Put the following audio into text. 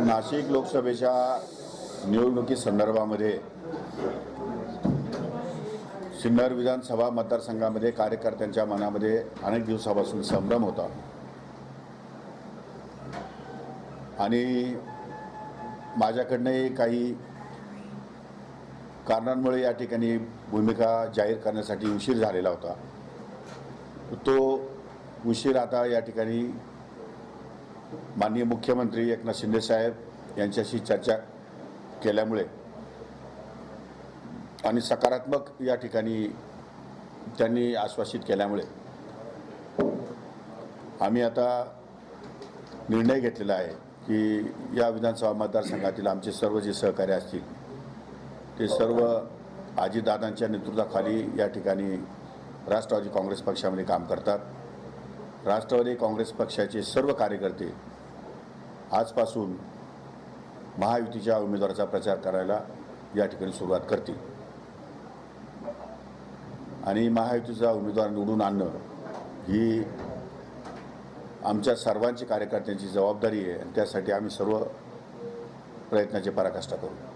नाशिक लोकसभेच्या निवडणुकी संदर्भामध्ये सिन्नर विधानसभा मतदारसंघामध्ये कार्यकर्त्यांच्या मनामध्ये अनेक दिवसापासून संभ्रम होता. आणि माझ्याकडनंही काही कारणांमुळे या ठिकाणी भूमिका जाहीर करण्यासाठी उशीर झालेला होता. तो उशीर आता या ठिकाणी माननीय मुख्यमंत्री एकनाथ शिंदेसाहेब यांच्याशी चर्चा केल्यामुळे आणि सकारात्मक या ठिकाणी त्यांनी आश्वासित केल्यामुळे आम्ही आता निर्णय घेतलेला आहे की या विधानसभा मतदारसंघातील आमचे सर्व जे सहकारी असतील ते सर्व आजीदादांच्या नेतृत्वाखाली या ठिकाणी राष्ट्रवादी काँग्रेस पक्षामध्ये काम करतात. राष्ट्रवादी काँग्रेस पक्षाचे सर्व कार्यकर्ते आजपासून महायुतीच्या उमेदवाराचा प्रचार करायला या ठिकाणी सुरुवात करतील. आणि महायुतीचा उमेदवार निवडून आणणं ही आमच्या सर्वांची कार्यकर्त्यांची जबाबदारी आहे आणि त्यासाठी आम्ही सर्व प्रयत्नाची पराकाष्ठा करू.